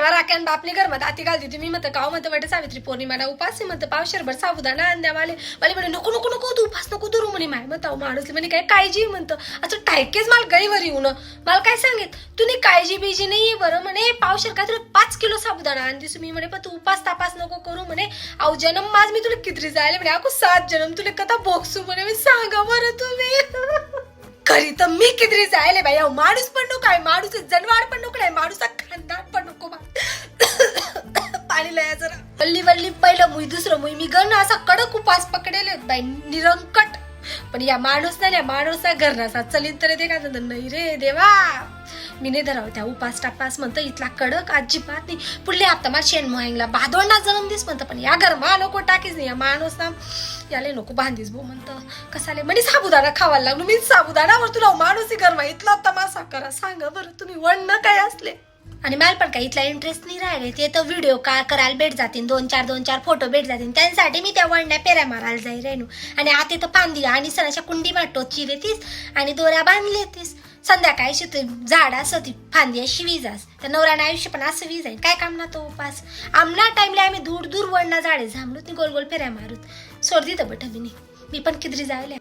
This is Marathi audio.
काय राख्यान बापली घर मत आती घालती तुम्ही म्हणतं काव म्हणतं वाटत सावित्री पौर्णिमाला उपास आहे. म्हणतं पावशरभर साबुदाणा आणद्या माले. मला म्हणे नको नको नको तू उपास नको धरू म्हणे माय म्हणतो माणूस म्हणे काय काळजी म्हणतं असं टायकेच मला येऊ न. मला काय सांगेत तुम्ही काळजी बिजी नाही बरं. म्हणे पावशर काय तुला पाच किलो साबुदाणा दिसू मी म्हणे पण तू उपास तापास नको करू. म्हणे अहो जन्म माझ मी तुला किती जायला. म्हणे अको सात जन्म तुला कथा बोक्सू म्हणे मी सांगा बरं तुम्ही. खरी तर मी किती जायले बाई. अहो माणूस पण नको काय माणूस जनवार पण नको बा जरा. वल्ली वल्ली पहिलं मुई दुसरं मुई. मी गण असा कडक उपास पकडेले बाई निरंकट. पण या माणूस नाही या माणूस घर नसा चलीन तर ते काय नाही रे देवा. मी नाही धराव त्या उपास टापास म्हणतं इथला कडक अजिबात नाही. पुढले आता मा शेण मोहिंगला बादोडना जन्म दिस म्हणतं पण या घर मा नको टाकीच नाही या माणूस ना याले नको बांधीस भो म्हणतं. कसाले म्हणे साबुदाणा खावायला लागलो. मी साबुदाणावर तुला माणूस घर इथला तमासा करा. सांगा बरं तुम्ही वडणं काय असले? आणि मला पण काही इथला इंटरेस्ट नाही राहिले. ते तर व्हिडिओ का करायला भेट जातील. दोन चार दोन चार फोटो भेट जातील. त्यांच्यासाठी मी त्या वळण्या पेऱ्या मारायला जाई रेणू. आणि आता तर पांदी आणि सणाच्या कुंडी टोची देतीस आणि दोऱ्या बांधले तीस संध्याकाळी शिवते झाड असं ती फांदी अशी विजास. तर नवऱ्यानं आयुष्य पण असं वीज आहे काय काम ना तो उपास? आमना टाइमला आम्ही दूर दूर वळणा झाडे झांबलूत गोल गोल फेऱ्या मारूत. सोड तर बट मी पण किदरी जायला.